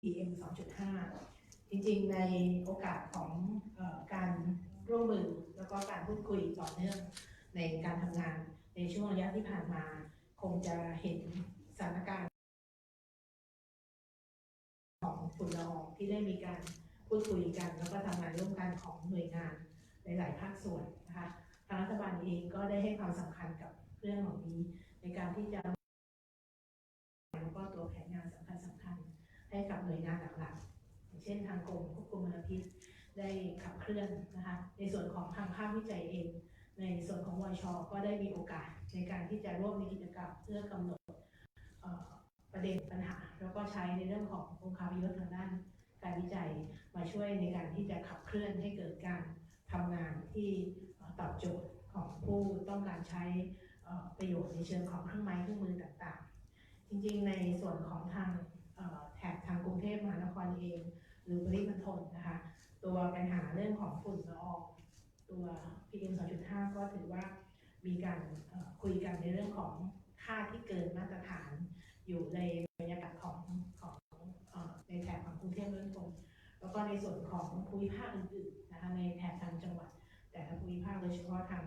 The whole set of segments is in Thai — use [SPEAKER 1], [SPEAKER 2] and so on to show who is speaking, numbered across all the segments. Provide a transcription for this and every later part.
[SPEAKER 1] PM 2.5 จริงๆ ในโอกาสของอการร่วมมือแล้วก็การพูดคุยต่อเนื่องในการทำงานในช่วงระยะที่ผ่านมา คงจะเห็นสถานการณ์ของฝุ่นละอองที่ได้มีการพูดคุยกัน แล้วก็ทำงานร่วมกันของหน่วยงานในหลายภาคส่วนนะคะทางรัฐบาลเองก็ได้ให้ความสำคัญกับเรื่องเหล่านี้ในการที่จะแล้วก็ตัวแผนงานสำคัญสำคัญๆ ให้กับหน่วยงานหลักๆอย่างเช่นทางกรมควบคุมมลพิษได้ขับเคลื่อนนะคะ ในส่วนของทางภาควิจัยเอง ในส่วนของวชก็ได้มีโอกาสในการที่จะร่วมในกิจกรรมเพื่อกำหนดประเด็นปัญหา แล้วก็ใช้ในเรื่องขององค์คาพยศทางด้านการวิจัยมาช่วยในการที่จะขับเคลื่อนให้เกิดการทำงานที่ตอบโจทย์ของผู้ต้องการใช้ประโยชน์ในเชิงของเครื่องไม้เครื่องมือต่างๆ จริงๆ ในส่วนของทาง แถบทางกรุงเทพมหานครเอง หรือปริมณฑลนะคะ ตัวปัญหาเรื่องของฝุ่นละอองตัว PM 2.5 ก็ถือว่ามีการคุยกันในเรื่องของค่าที่เกินมาตรฐานอยู่ในบรรยากาศของของในแถบของกรุงเทพมหานครแล้วก็ในส่วนของภูมิภาคอื่นๆนะคะในแถบทางจังหวัด แต่ละภูมิภาคโดยเฉพาะทาง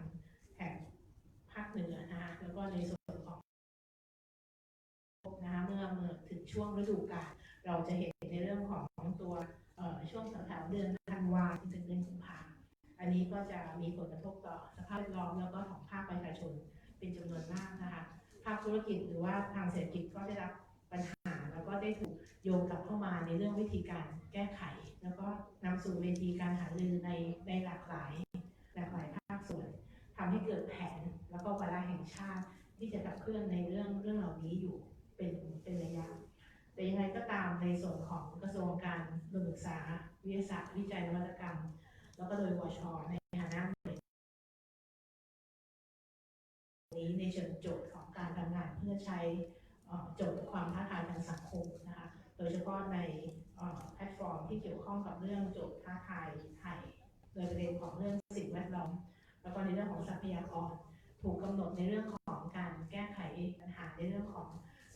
[SPEAKER 1] แถบภาคเหนือนะคะแล้วก็ในส่วน นะคะเมื่อเมื่อถึงช่วงฤดูกาลเราจะเห็นในเรื่องของตัวช่วงแถวๆเดือนธันวาถึงเดือนกุมภาอันนี้ก็จะมีผลกระทบต่อสภาพแวดล้อมแล้วก็ของภาคประชาชนเป็นจำนวนมากนะคะภาคธุรกิจหรือว่าทางเศรษฐกิจก็ได้รับปัญหา แล้วก็ได้ถูกโยงกลับเข้ามาในเรื่องวิธีการแก้ไข แล้วก็นำสู่เวทีการหารือในในหลากหลายหลากหลายภาคส่วนทำให้เกิดแผนแล้วก็วาระแห่งชาติที่จะขับเคลื่อนในเรื่องเรื่องเหล่านี้อยู่ เป็นเป็นระยะ แต่ยังไงก็ตามในส่วนของกระทรวงการศึกษาวิทยาศาสตร์วิจัยนวัตกรรม แล้วก็โดยวชในฐานะนี้ในเชิงโจทย์ของการทำงานเพื่อใช้โจทย์ความท้าทายทางสังคมนะคะโดยเฉพาะในแพลตฟอร์มที่เกี่ยวข้องกับเรื่องโจทย์ท้าทายไทยโดยประเด็นของเรื่องสิ่งแวดล้อมแล้วก็ในเรื่องของทรัพยากรถูกกำหนดในเรื่องของการแก้ไขปัญหาในเรื่องของ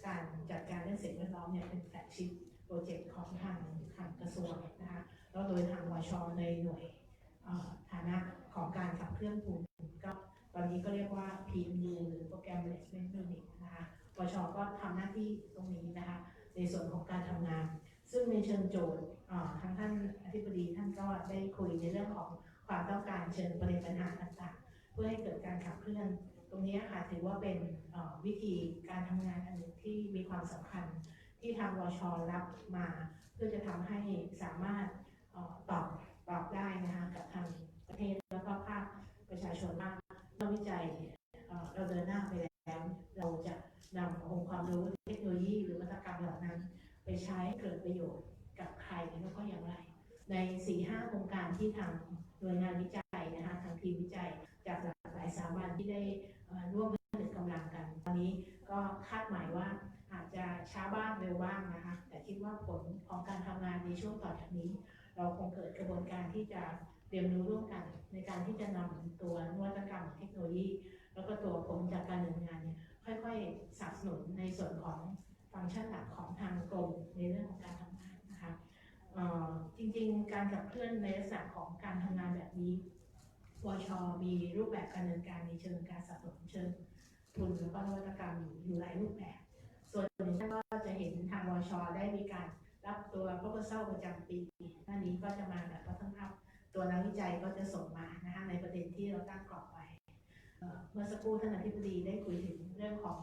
[SPEAKER 1] การจัดการเรื่องสิ่งแวดล้อมเนี่ยเป็นแฟลชิพโปรเจกต์ของทางทางกระทรวงนะคะแล้วโดยทางวชในหน่วยฐานะของการขับเคลื่อนภูมิก็ตอนนี้ก็เรียกว่า PMU หรือ Program Management Unit นะคะปชก็ทำหน้าที่ตรงนี้นะคะ ในส่วนของการทำงาน ซึ่งในเชิงโจทย์เอ่อทางท่านอธิบดีท่านก็ได้คุยในเรื่องของความต้องการเชิงประเด็นปัญหาต่างๆ เพื่อให้เกิดการขับเคลื่อน รงนี้ค่ะถือว่าเป็นวิธีการทำงานอันหนึ่งที่มีความสำคัญที่ทางวชรับมา เพื่อจะทำให้สามารถตอบตอบได้นะคะกับทางประเทศแล้วก็ภาคประชาชนว่าเมื่อวิจัยเอ่อเราเดินหน้าไปแล้ว เราจะนำองค์ความรู้เทคโนโลยีหรือนวัตกรรมเหล่านั้น ไปใช้เกิดประโยชน์กับใครแล้วก็อย่างไร ใน4-5โครงการที่ทางหน่วยงานวิจัยนะคะทางทีมวิจัย จากหลากหลายสาบันที่ได้ร่วมผนึกกำลังกัน ตอนนี้ก็คาดหมายว่าอาจจะช้าบ้างเร็วบ้างนะคะ แต่คิดว่าผลของการทำงานในช่วงต่อจากนี้ เราคงเกิดกระบวนการที่จะเรียนรู้ร่วมกัน ในการที่จะนำตัวนวัตกรรมเทคโนโลยี แล้วก็ตัวผลจากการดำเนินงานเนี่ยค่อยๆสนับสนุนในส่วนของฟังก์ชันหลักของทางกรมในเรื่องของการทำงานนะคะจริงๆ การขับเคลื่อนในลักษณะของการทำงานแบบนี้ วชมีรูปแบบการดำเนินการในเชิงการสนับสนุนเชิงทุนแล้วก็นวัตกรรมอยู่อยู่หลายรูปแบบ ส่วนหนึ่งก็จะเห็นทางวชได้มีการรับตัว proposal ประจำปีหน้านนี้ก็จะมาแบบวัฒนธรรมตัวนักวิจัยก็จะส่งมานะคะในประเด็นที่เราตั้งกรอบไว้เมื่อสักครู่ท่านอธิบดีได้คุยถึงเรื่องของ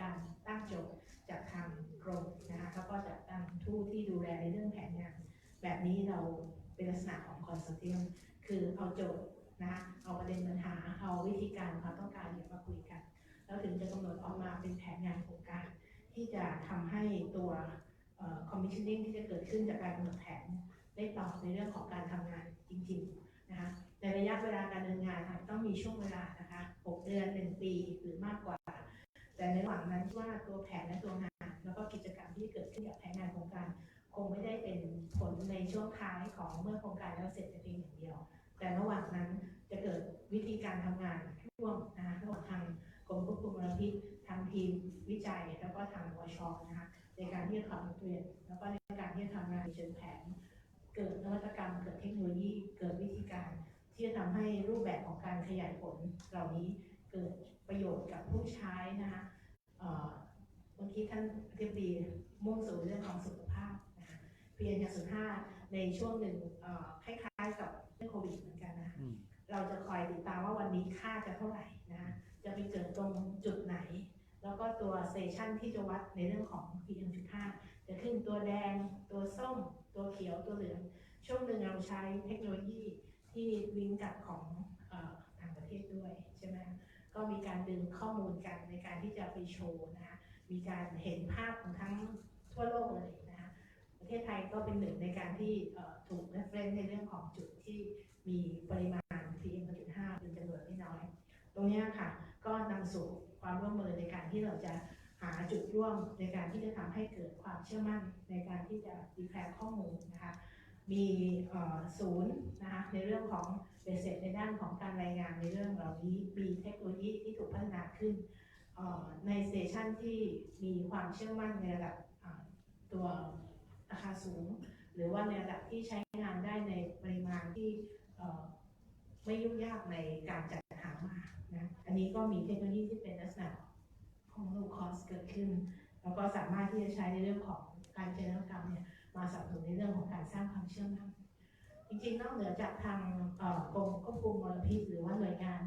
[SPEAKER 1] การตั้งโจทย์จากทางกรมนะคะแล้วก็จากทางทูตที่ดูแลในเรื่องแผนงานแบบนี้เราเป็นลักษณะของคอนซัลเทียมคือเอาโจทย์ นะคะเอาประเด็นปัญหาเอาวิธีการความต้องการเนี่ยมาคุยกัน แล้วถึงจะกำหนดออกมาเป็นแผนงานโครงการ ที่จะทำให้ตัวคอมมิชชั่นนิ่งที่จะเกิดขึ้นจากการกำหนดแผนได้ตอบในเรื่องของการทำงานจริงๆนะคะในระยะเวลาการดำเนินงานต้องมีช่วงเวลานะคะ 6 เดือน 1 ปีหรือมากกว่า แต่ในระหว่างนั้นว่าตัวแผนและตัวงาน แล้วก็กิจกรรมที่เกิดขึ้นกับแผนงานโครงการ คงไม่ได้เป็นผลในช่วงท้ายของเมื่อโครงการแล้วเสร็จแต่เพียงอย่างเดียว ว่างนั้นจะเกิดวิธีการทำงานร่วมนะคะระหว่างทางกรมควบคุมมลพิษทางทีมวิจัย แล้วก็ทางวชนะคะในการที่จะขับเคลื่อนแล้วก็ในการที่จะทำเชิงแผน เกิดนวัตกรรม เกิดเทคโนโลยี เกิดวิธีการ ที่จะทำให้รูปแบบของการขยายผลเหล่านี้เกิดประโยชน์กับผู้ใช้นะคะเอ่อเมื่อกี้ท่านอธิบดีมุ่งสู่เรื่องของสุขภาพนะคะเพียงอย่างสุดห้าในช่วงหนึ่งคล้ายๆกับเรื่องโควิด เราจะคอยติดตามว่าวันนี้ค่าจะเท่าไหร่นะจะไปเกิดตรงจุดไหน แล้วก็ตัวสเตชันที่จะวัดในเรื่องของ PM15 จะขึ้นตัวแดง ตัวส้ม ตัวเขียวตัวเหลือง ช่วงหนึ่งเราใช้เทคโนโลยีที่ลิงก์กับของออต่างประเทศด้วยใช่ไหมก็มีการดึงข้อมูลกันในการที่จะไปโชว์นะคะมีการเห็นภาพของทั้งทั่วโลกเลยนะคะประเทศไทยก็เป็นหนึ่งในการที่ถูก reference ในเรื่องของจุดที่มีปริมาณ PM2.5 เป็นจำนวนไม่น้อย ตรงเนี้ยค่ะ ก็นำ สู่ความร่วมมือในการที่เราจะหาจุดร่วมในการที่จะทำให้เกิดความเชื่อมั่นในการที่จะดีแพร์ข้อมูลนะคะมีศูนย์นะคะในเรื่องของเบสเสร็จในด้านของการรายงานในเรื่องเหล่านี้มีเทคโนโลยีที่ถูกพัฒนาขึ้นในสเตชันที่มีความเชื่อมั่นในระดับตัวราคาสูง หรือว่าในระดับที่ใช้งานได้ในปริมาณที่ไม่ยุ่งยากในการจัดันนี้ก็มีเทคโนโลยีที่เป็นลักษณะของ low cost เกิดขึ้น แล้วก็สามารถที่จะใช้ในเรื่องของการเจริญกรรมเนี่ยมาสนับสนุนในเรื่องของการสร้างความเชื่อมั่นจริงๆนอกเหนือจากทางกรมควบคุมมลพิษหรือว่าหน่วยงาน